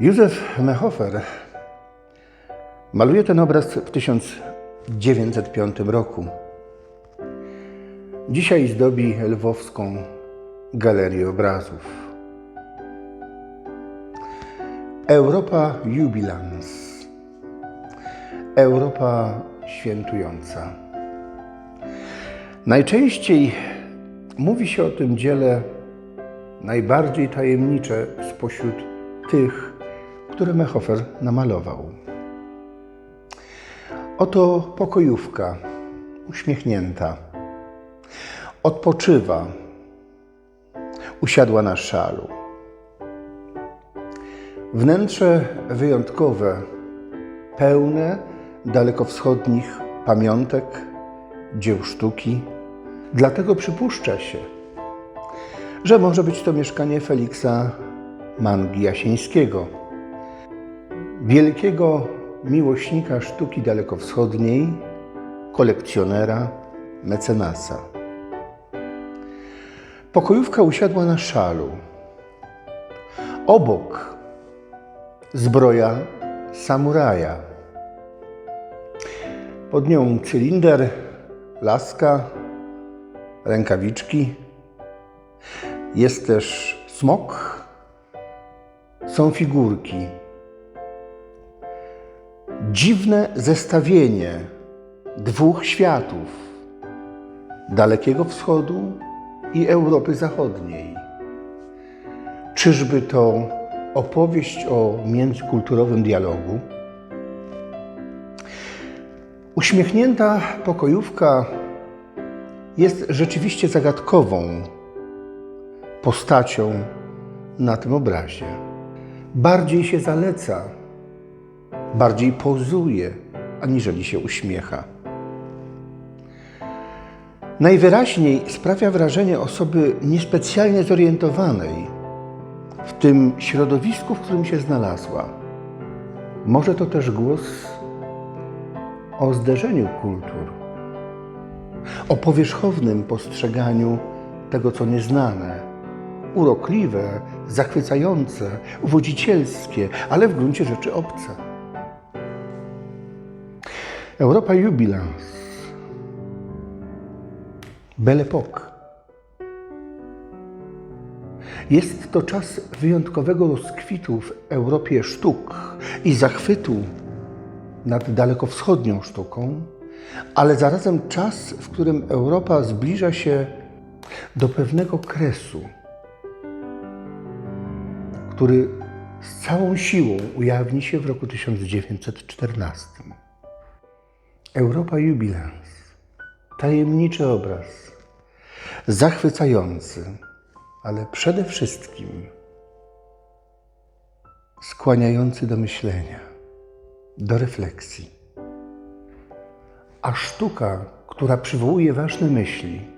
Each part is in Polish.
Józef Mehofer maluje ten obraz w 1905 roku. Dzisiaj zdobi lwowską galerię obrazów. Europa Jubilans. Europa świętująca. Najczęściej mówi się o tym dziele najbardziej tajemnicze spośród tych, które Mehofer namalował. Oto pokojówka, uśmiechnięta. Odpoczywa. Usiadła na szalu. Wnętrze wyjątkowe, pełne dalekowschodnich pamiątek, dzieł sztuki. Dlatego przypuszcza się, że może być to mieszkanie Feliksa Mangi Jasińskiego, wielkiego miłośnika sztuki dalekowschodniej, kolekcjonera, mecenasa. Pokojówka usiadła na szalu. Obok zbroja samuraja. Pod nią cylinder, laska, rękawiczki. Jest też smok, są figurki. Dziwne zestawienie dwóch światów Dalekiego Wschodu i Europy Zachodniej. Czyżby to opowieść o międzykulturowym dialogu? Uśmiechnięta pokojówka jest rzeczywiście zagadkową postacią na tym obrazie. Bardziej się zaleca, bardziej pozuje, aniżeli się uśmiecha. Najwyraźniej sprawia wrażenie osoby niespecjalnie zorientowanej w tym środowisku, w którym się znalazła. Może to też głos o zderzeniu kultur, o powierzchownym postrzeganiu tego, co nieznane, urokliwe, zachwycające, uwodzicielskie, ale w gruncie rzeczy obce. Europa Jubilans. Belle Époque. Jest to czas wyjątkowego rozkwitu w Europie sztuk i zachwytu nad dalekowschodnią sztuką, ale zarazem czas, w którym Europa zbliża się do pewnego kresu, który z całą siłą ujawni się w roku 1914. Europa Jubilans. Tajemniczy obraz, zachwycający, ale przede wszystkim skłaniający do myślenia, do refleksji. A sztuka, która przywołuje ważne myśli,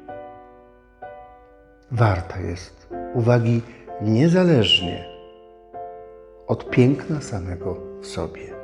warta jest uwagi niezależnie od piękna samego w sobie.